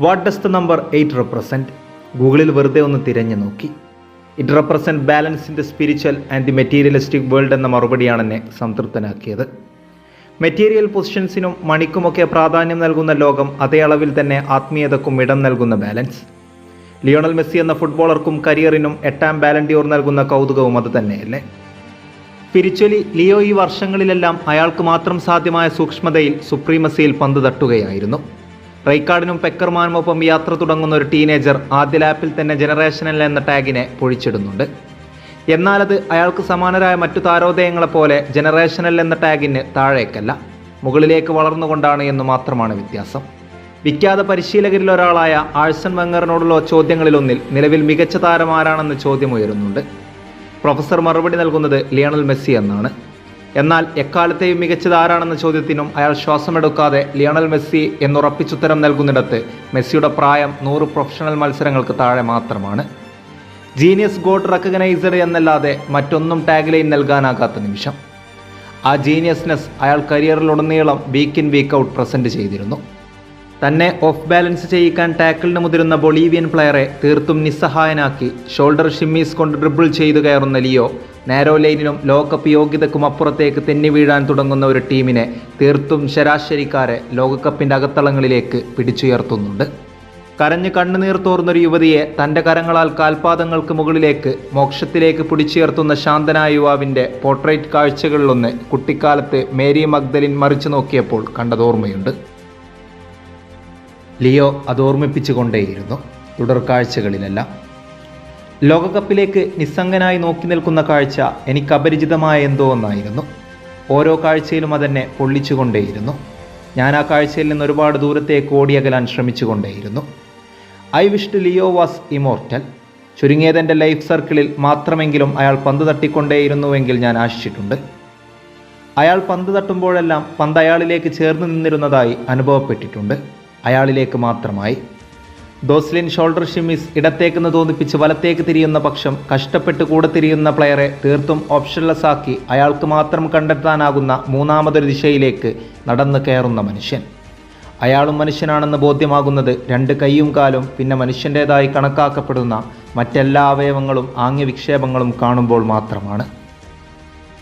What does the number eight represent ഗൂഗിളിൽ വെറുതെ ഒന്ന് തിരഞ്ഞു നോക്കി. It represent balance in the spiritual and the materialistic world എന്ന മറുപടിയാണ് എന്നെ സംതൃപ്തനാക്കിയത്. മെറ്റീരിയൽ പൊസിഷൻസിനും മണിക്കുമൊക്കെ പ്രാധാന്യം നൽകുന്ന ലോകം അതേ അളവിൽ തന്നെ ആത്മീയതക്കും ഇടം നൽകുന്ന ബാലൻസ് ലിയോണൽ മെസ്സി എന്ന ഫുട്ബോളർക്കും കരിയറിനും എട്ടാം ബാലൻഡിയോർ നൽകുന്ന കൗതുകവും അത് തന്നെയല്ലേ? സ്പിരിച്വലി ലിയോ ഈ വർഷങ്ങളിലെല്ലാം അയാൾക്ക് മാത്രം സാധ്യമായ സൂക്ഷ്മതയിൽ സുപ്രീമസിയിൽ പന്ത് തട്ടുകയായിരുന്നു. റൈക്കാർഡിനും പെക്കർമാനുമൊപ്പം യാത്ര തുടങ്ങുന്ന ഒരു ടീനേജർ ആദ്യ ലാപ്പിൽ തന്നെ ജനറേഷനൽ എന്ന ടാഗിനെ പൊഴിച്ചിടുന്നുണ്ട്. എന്നാലത് അയാൾക്ക് സമാനരായ മറ്റു താരോദയങ്ങളെപ്പോലെ ജനറേഷനൽ എന്ന ടാഗിന് താഴേക്കല്ല മുകളിലേക്ക് വളർന്നുകൊണ്ടാണ് എന്ന് മാത്രമാണ് വ്യത്യാസം. വിഖ്യാത പരിശീലകരിൽ ഒരാളായ ആഴ്സൺ വെങ്ങറിനോടുള്ള ചോദ്യങ്ങളിലൊന്നിൽ നിലവിൽ മികച്ച താരം ആരാണെന്ന് ചോദ്യം ഉയരുന്നുണ്ട്. പ്രൊഫസർ മറുപടി നൽകുന്നത് ലിയണൽ മെസ്സി എന്നാണ്. എന്നാൽ എക്കാലത്തെയും മികച്ചത് ആരാണെന്ന ചോദ്യത്തിനും അയാൾ ശ്വാസമെടുക്കാതെ ലിയണൽ മെസ്സി എന്നുറപ്പിച്ചുത്തരം നൽകുന്നിടത്ത് മെസ്സിയുടെ പ്രായം നൂറ് പ്രൊഫഷണൽ മത്സരങ്ങൾക്ക് താഴെ മാത്രമാണ്. ജീനിയസ് ഗോഡ് റെക്കഗ്നൈസ്ഡ് എന്നല്ലാതെ മറ്റൊന്നും ടാഗ്ലൈൻ നൽകാനാകാത്ത നിമിഷം. ആ ജീനിയസ്നെസ് അയാൾ കരിയറിലുടനീളം week in week out present ചെയ്തിരുന്നു. തന്നെ ഓഫ് ബാലൻസ് ചെയ്യിക്കാൻ ടാക്കിളിന് മുതിരുന്ന ബൊളീവിയൻ പ്ലെയറെ തീർത്തും നിസ്സഹായനാക്കി ഷോൾഡർ ഷിമ്മീസ് കൊണ്ട് ഡ്രിബിൾ ചെയ്തു കയറുന്ന ലിയോ നാരോ ലൈനിനും ലോകകപ്പ് യോഗ്യതക്കും അപ്പുറത്തേക്ക് തെന്നി വീഴാൻ തുടങ്ങുന്ന ഒരു ടീമിനെ തീർത്തും ശരാശരിക്കാരെ ലോകകപ്പിന്റെ അകത്തളങ്ങളിലേക്ക് പിടിച്ചുയർത്തുന്നുണ്ട്. കരഞ്ഞ് കണ്ണുനീർ തോർന്നൊരു യുവതിയെ തന്റെ കരങ്ങളാൽ കാൽപാദങ്ങൾക്ക് മുകളിലേക്ക് മോക്ഷത്തിലേക്ക് പിടിച്ചുയർത്തുന്ന ശാന്തനായ യുവാവിന്റെ പോർട്രേറ്റ് കാഴ്ചകളിലൊന്ന് കുട്ടിക്കാലത്ത് മേരി മഗ്ദലിൻ മറിച്ചു നോക്കിയപ്പോൾ കണ്ടതോർമ്മയുണ്ട് ലിയോ അതോർമ്മിപ്പിച്ചുകൊണ്ടേയിരുന്നു തുടർ കാഴ്ചകളിലെല്ലാം ലോകകപ്പിലേക്ക് നിസ്സംഗനായി നോക്കി നിൽക്കുന്ന കാഴ്ച എനിക്ക് അപരിചിതമായ എന്തോ ഒന്നായിരുന്നു. ഓരോ കാഴ്ചയിലും അതെന്നെ പൊള്ളിച്ചുകൊണ്ടേയിരുന്നു. ഞാൻ ആ കാഴ്ചയിൽ നിന്ന് ഒരുപാട് ദൂരത്തേക്ക് ഓടിയകലാൻ ശ്രമിച്ചുകൊണ്ടേയിരുന്നു. I wish too Leo was immortal. ചുരുങ്ങിയതെന്റെ life സർക്കിളിൽ മാത്രമെങ്കിലും അയാൾ പന്ത് തട്ടിക്കൊണ്ടേയിരുന്നുവെങ്കിൽ ഞാൻ ആശിച്ചിട്ടുണ്ട്. അയാൾ പന്ത് തട്ടുമ്പോഴെല്ലാം പന്ത് അയാളിലേക്ക് ചേർന്ന് നിന്നിരുന്നതായി അനുഭവപ്പെട്ടിട്ടുണ്ട്. അയാളിലേക്ക് മാത്രമായി. ദോസ്ലിൻ ഷോൾഡർ ഷിമിസ് ഇടത്തേക്കെന്ന് തോന്നിപ്പിച്ച് വലത്തേക്ക് തിരിയുന്ന പക്ഷം കഷ്ടപ്പെട്ട് കൂടെ തിരിയുന്ന പ്ലെയറെ തീർത്തും ഓപ്ഷൻലെസ് ആക്കി അയാൾക്ക് മാത്രം കണ്ടെത്താനാകുന്ന മൂന്നാമതൊരു ദിശയിലേക്ക് നടന്നു കയറുന്ന മനുഷ്യൻ. അയാളും മനുഷ്യനാണെന്ന് ബോധ്യമാകുന്നത് രണ്ട് കൈയും കാലും പിന്നെ മനുഷ്യന്റേതായി കണക്കാക്കപ്പെടുന്ന മറ്റെല്ലാ അവയവങ്ങളും ആംഗ്യവിക്ഷേപങ്ങളും കാണുമ്പോൾ മാത്രമാണ്.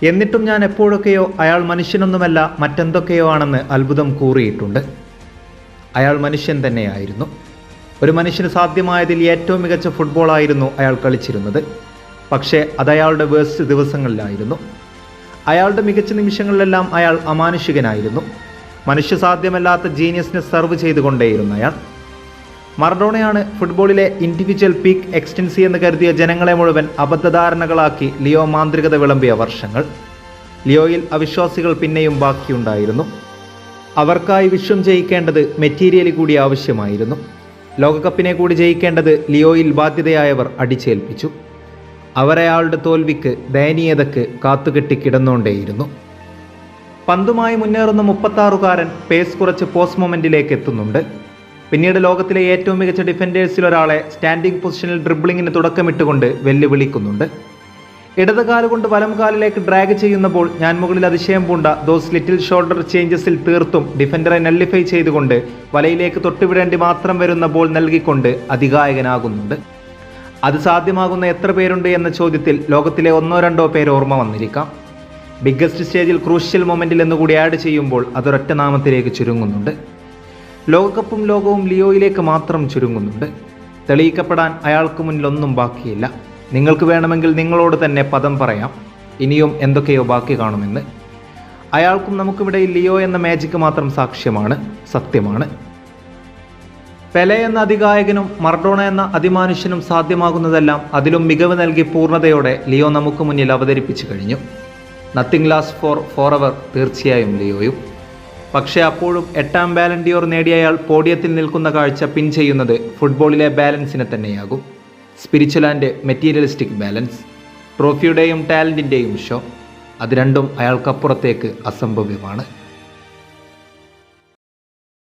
എന്നിട്ടും ഞാൻ എപ്പോഴൊക്കെയോ അയാൾ മനുഷ്യനൊന്നുമല്ല മറ്റെന്തൊക്കെയോ ആണെന്ന് അത്ഭുതം കൂറിയിട്ടുണ്ട്. അയാൾ മനുഷ്യൻ തന്നെയായിരുന്നു. ഒരു മനുഷ്യന് സാധ്യമായതിൽ ഏറ്റവും മികച്ച ഫുട്ബോളായിരുന്നു അയാൾ കളിച്ചിരുന്നത്. പക്ഷേ അത് അയാളുടെ വേസ്റ്റ് ദിവസങ്ങളിലായിരുന്നു. അയാളുടെ മികച്ച നിമിഷങ്ങളിലെല്ലാം അയാൾ അമാനുഷികനായിരുന്നു. മനുഷ്യ സാധ്യമല്ലാത്ത ജീനിയസിനെ സെർവ് ചെയ്തുകൊണ്ടേയിരുന്നു അയാൾ. മറഡോണയാണ് ഫുട്ബോളിലെ ഇൻഡിവിജ്വൽ പീക്ക് എക്സ്റ്റൻസി എന്ന് കരുതിയ ജനങ്ങളെ മുഴുവൻ അബദ്ധധാരണകളാക്കി ലിയോ മാന്ത്രികത വിളമ്പിയ വർഷങ്ങൾ. ലിയോയിൽ അവിശ്വാസികൾ പിന്നെയും ബാക്കിയുണ്ടായിരുന്നു. അവർക്കായി വിശ്വം ജയിക്കേണ്ടത് മെറ്റീരിയൽ കൂടി ആവശ്യമായിരുന്നു. ലോകകപ്പിനെ കൂടി ജയിക്കേണ്ടത് ലിയോയിൽ ബാധ്യതയായവർ അടിച്ചേൽപ്പിച്ചു. അവരയാളുടെ തോൽവിക്ക് ദയനീയതക്ക് കാത്തുകെട്ടി കിടന്നുകൊണ്ടേയിരുന്നു പന്തുമായി മുന്നേറുന്ന മുപ്പത്താറുകാരൻ പേസ് കുറച്ച് പോസ്റ്റ് മൊമെന്റിലേക്ക് എത്തുന്നുണ്ട്. പിന്നീട് ലോകത്തിലെ ഏറ്റവും മികച്ച ഡിഫൻഡേഴ്സിൽ ഒരാളെ സ്റ്റാൻഡിംഗ് പൊസിഷനിൽ ഡ്രിബ്ലിങ്ങിന് തുടക്കമിട്ടുകൊണ്ട് വെല്ലുവിളിക്കുന്നുണ്ട്. ഇടത് കാലുകൊണ്ട് വലം കാലിലേക്ക് ഡ്രാഗ് ചെയ്യുന്നപ്പോൾ ഞാൻ മുകളിൽ അതിശയം പൂണ്ട ദോസ് ലിറ്റിൽ ഷോൾഡർ ചേഞ്ചസിൽ തീർത്തും ഡിഫൻഡറെ നള്ളിഫൈ ചെയ്തുകൊണ്ട് വലയിലേക്ക് തൊട്ടുവിടേണ്ടി മാത്രം വരുന്ന ബോൾ നൽകിക്കൊണ്ട് അധികായകനാകുന്നുണ്ട് അത് സാധ്യമാകുന്ന എത്ര പേരുണ്ട് എന്ന ചോദ്യത്തിൽ ലോകത്തിലെ ഒന്നോ രണ്ടോ പേര് ഓർമ്മ വന്നിരിക്കാം. ബിഗ്ഗസ്റ്റ് സ്റ്റേജിൽ ക്രൂഷ്യൽ മൊമെന്റിൽ എന്നുകൂടി ആഡ് ചെയ്യുമ്പോൾ അതൊരൊറ്റ നാമത്തിലേക്ക് ചുരുങ്ങുന്നുണ്ട്. ലോകകപ്പും ലോകവും ലിയോയിലേക്ക് മാത്രം ചുരുങ്ങുന്നുണ്ട്. തെളിയിക്കപ്പെടാൻ അയാൾക്ക് മുന്നിലൊന്നും ബാക്കിയില്ല. നിങ്ങൾക്ക് വേണമെങ്കിൽ നിങ്ങളോട് തന്നെ പദം പറയാം. ഇനിയും എന്തൊക്കെയോ ബാക്കി കാണുമെന്ന്. അയാൾക്കും നമുക്കിവിടെ ലിയോ എന്ന മാജിക്ക് മാത്രം സാക്ഷ്യമാണ് സത്യമാണ്. പെലെ എന്ന അതികായകനും മർഡോണ എന്ന അതിമാനുഷ്യനും സാധ്യമാകുന്നതെല്ലാം അതിലും മികവ് നൽകി പൂർണതയോടെ ലിയോ നമുക്ക് മുന്നിൽ അവതരിപ്പിച്ചു കഴിഞ്ഞു. നത്തിങ് ലാസ്റ്റ് ഫോർ ഫോർ അവർ തീർച്ചയായും ലിയോയും. പക്ഷേ അപ്പോഴും എട്ടാം ബാലൻഡിയോർ നേടിയ അയാൾ പോഡിയത്തിൽ നിൽക്കുന്ന കാഴ്ച പിൻ ചെയ്യുന്നത് ഫുട്ബോളിലെ ബാലൻസിനെ തന്നെയാകും. സ്പിരിച്വൽ ആൻഡ് മെറ്റീരിയലിസ്റ്റിക് ബാലൻസ് ട്രോഫിയുടെയും ടാലന്റിന്റെയും ഷോ അത് രണ്ടും അയാൾക്കപ്പുറത്തേക്ക് അസംഭവ്യമാണ്.